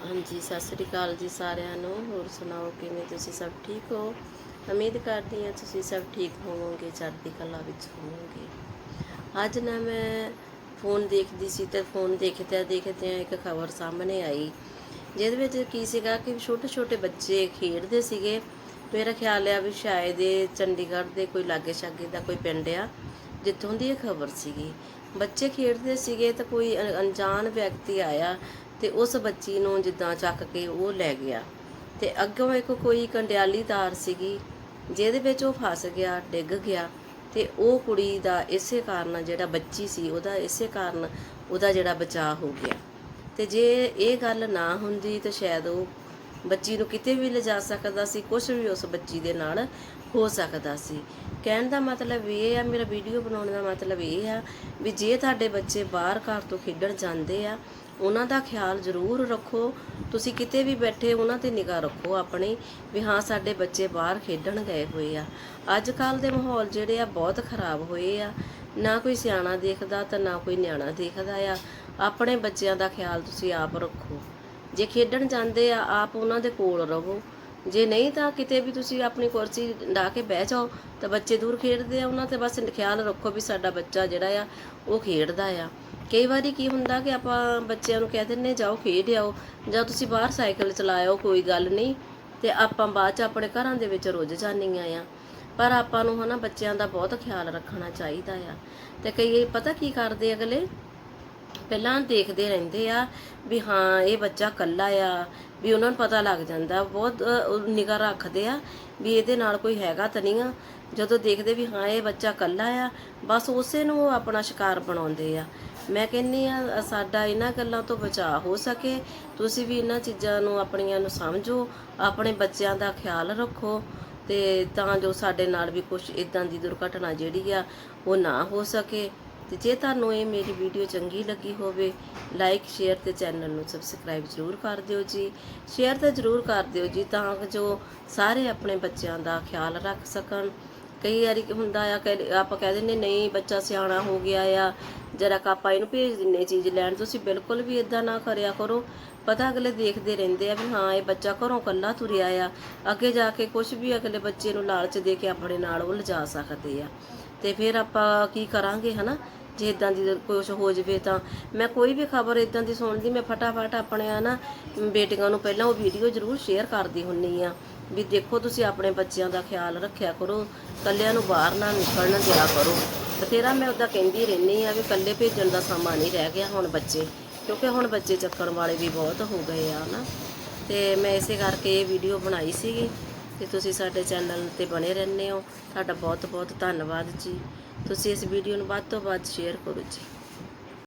ਹਾਂਜੀ, ਸਤਿ ਸ੍ਰੀ ਅਕਾਲ ਜੀ ਸਾਰਿਆਂ ਨੂੰ। ਹੋਰ ਸੁਣਾਓ, ਕਿਵੇਂ ਤੁਸੀਂ ਸਭ ਠੀਕ ਹੋ? ਉਮੀਦ ਕਰਦੀ ਹਾਂ ਤੁਸੀਂ ਸਭ ਠੀਕ ਹੋਵੋਗੇ, ਚੜ੍ਹਦੀ ਕਲਾ ਵਿੱਚ ਹੋਵੋਗੇ। ਅੱਜ ਨਾ ਮੈਂ ਫੋਨ ਦੇਖਦੀ ਸੀ ਤੇ ਫੋਨ ਦੇਖਦਿਆਂ ਦੇਖਦਿਆਂ ਇੱਕ ਖਬਰ ਸਾਹਮਣੇ ਆਈ, ਜਿਹਦੇ ਵਿੱਚ ਕੀ ਸੀਗਾ ਕਿ ਛੋਟੇ ਛੋਟੇ ਬੱਚੇ ਖੇਡਦੇ ਸੀਗੇ। ਮੇਰਾ ਖਿਆਲ ਆ ਵੀ ਸ਼ਾਇਦ ਇਹ ਚੰਡੀਗੜ੍ਹ ਦੇ ਕੋਈ ਲਾਗੇ ਛਾਗੇ ਦਾ ਕੋਈ ਪਿੰਡ ਆ, ਜਿੱਥੋਂ ਦੀ ਇਹ ਖਬਰ ਸੀਗੀ। ਬੱਚੇ ਖੇਡਦੇ ਸੀਗੇ ਤਾਂ ਕੋਈ ਅਣਜਾਣ ਵਿਅਕਤੀ ਆਇਆ ਤੇ ਉਸ ਬੱਚੀ ਨੂੰ ਜਿੱਦਾਂ ਚੱਕ ਕੇ ਉਹ ਲੈ ਗਿਆ। ਤੇ ਅੱਗੋਂ ਇੱਕ ਕੋਈ ਕੰਡਿਆਲੀ ਤਾਰ ਸੀਗੀ, ਜਿਹਦੇ ਵਿੱਚ ਉਹ ਫਸ ਗਿਆ, ਡਿੱਗ ਗਿਆ ਤੇ ਉਹ ਕੁੜੀ ਦਾ ਇਸੇ ਕਾਰਨ ਜਿਹੜਾ ਬੱਚੀ ਸੀ, ਉਹਦਾ ਇਸੇ ਕਾਰਨ ਉਹਦਾ ਜਿਹੜਾ ਬਚਾਅ ਹੋ ਗਿਆ। ਤੇ ਜੇ ਇਹ ਗੱਲ ਨਾ ਹੁੰਦੀ ਤਾਂ ਸ਼ਾਇਦ ਉਹ ਬੱਚੀ ਨੂੰ ਕਿਤੇ ਵੀ ਲਿਜਾ ਸਕਦਾ ਸੀ ਕੁਝ ਵੀ ਉਸ ਬੱਚੀ ਦੇ ਨਾਲ ਹੋ ਸਕਦਾ ਸੀ। ਕਹਿਣ ਦਾ ਮਤਲਬ ਇਹ ਆ, ਮੇਰਾ ਵੀਡੀਓ ਬਣਾਉਣ ਦਾ ਮਤਲਬ ਇਹ ਆ ਵੀ ਜੇ ਤੁਹਾਡੇ ਬੱਚੇ ਬਾਹਰ ਘਰ ਤੋਂ ਖੇਡਣ ਜਾਂਦੇ ਆ ਉਹਨਾਂ ਦਾ ਖਿਆਲ ਜ਼ਰੂਰ ਰੱਖੋ। ਤੁਸੀਂ ਕਿਤੇ ਵੀ ਬੈਠੇ ਉਹਨਾਂ ਤੇ ਨਿਗਾਹ ਰੱਖੋ। ਆਪਣੀ ਵੀ ਹਾਂ, ਸਾਡੇ ਬੱਚੇ ਬਾਹਰ ਖੇਡਣ ਗਏ ਹੋਏ ਆ। ਅੱਜ ਕੱਲ ਦੇ ਮਾਹੌਲ ਜਿਹੜੇ ਆ, ਬਹੁਤ ਖਰਾਬ ਹੋਏ ਆ। ਨਾ ਕੋਈ ਸਿਆਣਾ ਦੇਖਦਾ ਤਾਂ ਨਾ ਕੋਈ ਨਿਆਣਾ ਦੇਖਦਾ ਆ। ਆਪਣੇ ਬੱਚਿਆਂ ਦਾ ਖਿਆਲ ਤੁਸੀਂ ਆਪ ਰੱਖੋ। ਜੇ ਖੇਡਣ ਜਾਂਦੇ ਆ, ਆਪ ਉਹਨਾਂ ਦੇ ਕੋਲ ਰਹੋ। ਜੇ ਨਹੀਂ ਤਾਂ ਕਿਤੇ ਵੀ ਤੁਸੀਂ ਆਪਣੀ ਕੁਰਸੀ ਢਾ ਕੇ ਬਹਿ ਜਾਓ ਤਾਂ ਬੱਚੇ ਦੂਰ ਖੇਡਦੇ ਆ। ਉਹਨਾਂ ਤੇ ਬਸ ਖਿਆਲ ਰੱਖੋ ਵੀ ਸਾਡਾ ਬੱਚਾ ਜਿਹੜਾ ਆ, ਉਹ ਖੇਡਦਾ ਆ। ਕਈ ਵਾਰੀ ਕੀ ਹੁੰਦਾ ਕਿ ਆਪਾਂ ਬੱਚਿਆਂ ਨੂੰ ਕਹਿ ਦਿੰਨੇ ਜਾਓ ਖੇਡ ਆਓ ਜਾਂ ਤੁਸੀਂ ਬਾਹਰ ਸਾਈਕਲ ਚਲਾਇਓ, ਕੋਈ ਗੱਲ ਨਹੀਂ। ਤੇ ਆਪਾਂ ਬਾਅਦ ਚ ਆਪਣੇ ਘਰਾਂ ਦੇ ਵਿੱਚ ਰੁੱਝ ਜਾਂਦੀਆਂ ਆ। ਪਰ ਆਪਾਂ ਨੂੰ ਹਨਾ ਬੱਚਿਆਂ ਦਾ ਬਹੁਤ ਖਿਆਲ ਰੱਖਣਾ ਚਾਹੀਦਾ ਆ। ਤੇ ਕਈ ਪਤਾ ਕੀ ਕਰਦੇ ਅਗਲੇ? ਪਹਿਲਾਂ ਦੇਖਦੇ ਰਹਿੰਦੇ ਆ ਵੀ ਹਾਂ, ਇਹ ਬੱਚਾ ਕੱਲਾ ਆ, ਵੀ ਉਹਨਾਂ ਨੂੰ ਪਤਾ ਲੱਗ ਜਾਂਦਾ। ਬਹੁਤ ਨਿਗਾਹ ਰੱਖਦੇ ਆ ਵੀ ਇਹਦੇ ਨਾਲ ਕੋਈ ਹੈਗਾ ਤਾਂ ਨਹੀਂ ਆ। ਜਦੋਂ ਦੇਖਦੇ ਵੀ ਹਾਂ, ਇਹ ਬੱਚਾ ਕੱਲਾ ਆ, ਬਸ ਉਸੇ ਨੂੰ ਉਹ ਆਪਣਾ ਸ਼ਿਕਾਰ ਬਣਾਉਂਦੇ ਆ। ਮੈਂ ਕਹਿੰਨੀ ਆ ਸਾਡਾ ਇਹਨਾਂ ਗੱਲਾਂ ਤੋਂ ਬਚਾਅ ਹੋ ਸਕੇ। ਤੁਸੀਂ ਵੀ ਇਹਨਾਂ ਚੀਜ਼ਾਂ ਨੂੰ ਆਪਣੀਆਂ ਨੂੰ ਸਮਝੋ, ਆਪਣੇ ਬੱਚਿਆਂ ਦਾ ਖਿਆਲ ਰੱਖੋ ਤੇ ਤਾਂ ਜੋ ਸਾਡੇ ਨਾਲ ਵੀ ਕੁਝ ਇਦਾਂ ਦੀ ਦੁਰਘਟਨਾ ਜਿਹੜੀ ਆ, ਉਹ ਨਾ ਹੋ ਸਕੇ। ਤੇ ਜੇ ਤੁਹਾਨੂੰ ਇਹ ਮੇਰੀ ਵੀਡੀਓ ਚੰਗੀ ਲੱਗੀ ਹੋਵੇ, ਲਾਈਕ, ਸ਼ੇਅਰ ਤੇ ਚੈਨਲ ਨੂੰ ਸਬਸਕ੍ਰਾਈਬ ਜ਼ਰੂਰ ਕਰ ਦਿਓ ਜੀ। ਸ਼ੇਅਰ ਤਾਂ ਜ਼ਰੂਰ ਕਰ ਦਿਓ ਜੀ, ਤਾਂ ਜੋ ਸਾਰੇ ਆਪਣੇ ਬੱਚਿਆਂ ਦਾ ਖਿਆਲ ਰੱਖ ਸਕਣ। ਕਈ ਵਾਰੀ ਹੁੰਦਾ ਆ ਕਿ ਆਪਾਂ ਕਹਿ ਦਿੰਦੇ ਨਹੀਂ ਬੱਚਾ ਸਿਆਣਾ ਹੋ ਗਿਆ ਆ ਜਰਾ ਆਪਾਂ ਇਹਨੂੰ ਭੇਜ ਦਿੰਨੇ ਚੀਜ਼ ਲੈਣ। ਤੁਸੀਂ ਬਿਲਕੁਲ ਵੀ ਇਦਾਂ ਨਾ ਕਰਿਆ ਕਰੋ। ਪਤਾ ਅਗਲੇ ਦੇਖਦੇ ਰਹਿੰਦੇ ਆ ਵੀ ਹਾਂ, ਇਹ ਬੱਚਾ ਘਰੋਂ ਕੱਲਾ ਤੁਰਿਆ ਆ। ਅੱਗੇ ਜਾ ਕੇ ਕੁਝ ਵੀ ਅਗਲੇ ਬੱਚੇ ਨੂੰ ਲਾਲਚ ਦੇ ਕੇ ਆਪਣੇ ਨਾਲ ਉਹ ਲਿਜਾ ਸਕਦੇ ਆ। ਤੇ ਫਿਰ ਆਪਾਂ ਕੀ ਕਰਾਂਗੇ, ਹਨਾ? ਜੇ ਇਦਾਂ ਦੀ ਕੁਝ ਹੋ ਜਵੇ ਤਾਂ। ਮੈਂ ਕੋਈ ਵੀ ਖਬਰ ਇਦਾਂ ਦੀ ਸੁਣਦੀ ਮੈਂ ਫਟਾਫਟ ਆਪਣੇ ਆ ਨਾ ਬੇਟੀਆਂ ਨੂੰ ਪਹਿਲਾਂ ਉਹ ਵੀਡੀਓ ਜ਼ਰੂਰ ਸ਼ੇਅਰ ਕਰਦੀ ਹੁੰਨੀ ਆ। ਵੀ ਦੇਖੋ ਤੁਸੀਂ ਆਪਣੇ ਬੱਚਿਆਂ ਦਾ ਖਿਆਲ ਰੱਖਿਆ ਕਰੋ। ਕੱਲਿਆਂ ਨੂੰ ਬਾਹਰ ਨਾ ਨਿਕਲਣ ਦਿਆ ਕਰੋ। ਬਥੇਰਾ ਮੈਂ ਉਹਦਾ ਕਹਿੰਦੀ ਰਹਿੰਦੀ ਆ ਵੀ ਇਕੱਲੇ ਭੇਜਣ ਦਾ ਸਮਾਂ ਨਹੀਂ ਰਹਿ ਗਿਆ ਹੁਣ ਬੱਚੇ, ਕਿਉਂਕਿ ਹੁਣ ਬੱਚੇ ਚੱਕਣ ਵਾਲੇ ਵੀ ਬਹੁਤ ਹੋ ਗਏ ਆ ਨਾ ਤੇ ਮੈਂ ਇਸੇ ਕਰਕੇ ਇਹ ਵੀਡੀਓ ਬਣਾਈ ਸੀਗੀ, ਤੇ ਤੁਸੀਂ ਸਾਡੇ ਚੈਨਲ ਤੇ ਬਣੇ ਰਹਿੰਦੇ ਹੋ। ਤੁਹਾਡਾ ਬਹੁਤ ਬਹੁਤ ਧੰਨਵਾਦ ਜੀ। ਤੁਸੀਂ ਇਸ ਵੀਡੀਓ ਨੂੰ ਵੱਧ ਤੋਂ ਵੱਧ ਸ਼ੇਅਰ ਕਰੋ ਜੀ।